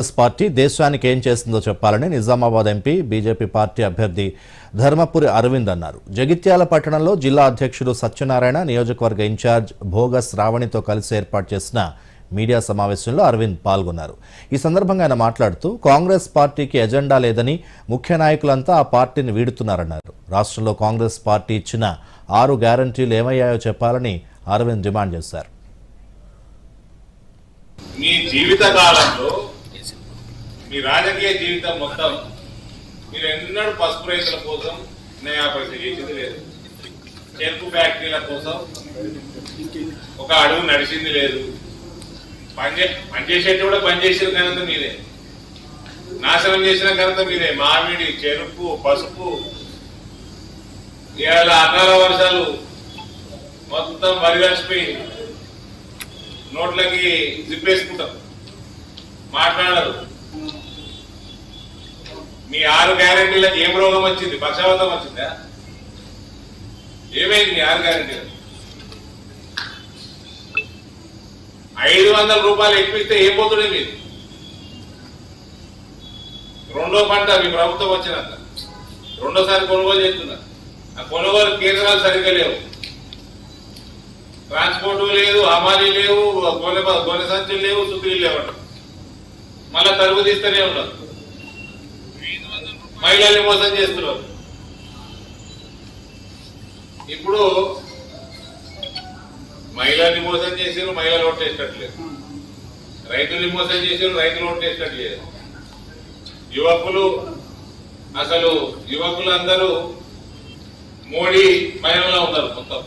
Congress party దేశానికి ఏం చేస్తుందో చెప్పాలని నిజామాబాద్ ఎంపీ బీజేపీ పార్టీ అభ్యర్థి ధర్మపురి అరవింద్ అన్నారు. జగిత్యాల పట్టణంలో జిల్లా అధ్యక్షుడు సత్యనారాయణ నియోజకవర్గ ఇన్ఛార్జ్ భోగస్ రావణితో కలిసి ఏర్పాటు చేసిన మీడియా సమావేశంలో అరవింద్ పాల్గొన్నారు. ఈ సందర్భంగా ఆయన మాట్లాడుతూ కాంగ్రెస్ పార్టీకి ఎజెండా లేదని ముఖ్య నాయకులంతా ఆ పార్టీని వీడుతున్నారన్నారు. రాష్ట్రంలో కాంగ్రెస్ పార్టీ ఇచ్చిన ఆరు గ్యారంటీలు ఏమయ్యాయో చెప్పాలని అరవింద్ డిమాండ్ చేశారు. మీ జీవితకాలంలో మీ రాజకీయ జీవితం మొత్తం మీరు ఎన్నడూ పసుపు రైతుల కోసం నయా పైసా చేసింది లేదు. చెరుకు ఫ్యాక్టరీల కోసం ఒక అడుగు నడిచింది లేదు. పనిచే పనిచేసేట్టు కూడా పనిచేసిన ఘనత మీదే. నాశనం చేసిన ఘనత మీదే. మామిడి చెరుకు పసుపు ఇవాళ అకాల వర్షాలు మొత్తం వరి నోట్లకి జిప్పేసుకుంటాం మాట్లాడరు. మీ ఆరు గ్యారెంటీలకు ఏం రోగం వచ్చింది? పక్షవాతం వచ్చిందా? ఏమైంది మీ ఆరు గ్యారెంటీలకు ఐదు వందల రూపాయలు ఎక్కువిస్తే ఏం పోతుండే మీరు? రెండో పంట మీ ప్రభుత్వం వచ్చినాక రెండోసారి కొనుగోలు చేస్తున్నారు. ఆ కొనుగోలు కేంద్రాలు సరిగ్గా లేవు. ట్రాన్స్పోర్ట్ లేదు హమాలి లేవు గొనె గోనె సంచులు లేవు సుఖీలు లేవు మళ్ళా తరుగు తీస్తూనే ఉండదు మహిళల్ని మోసం చేస్తున్నారు. ఇప్పుడు మహిళల్ని మోసం చేసారు మహిళలు ఓటేసేటట్లేదు రైతుల్ని మోసం చేసారు రైతులు ఓటేసేటట్లేదు యువకులు అసలు యువకులు అందరూ మోడీ మయంలో ఉన్నారు మొత్తం.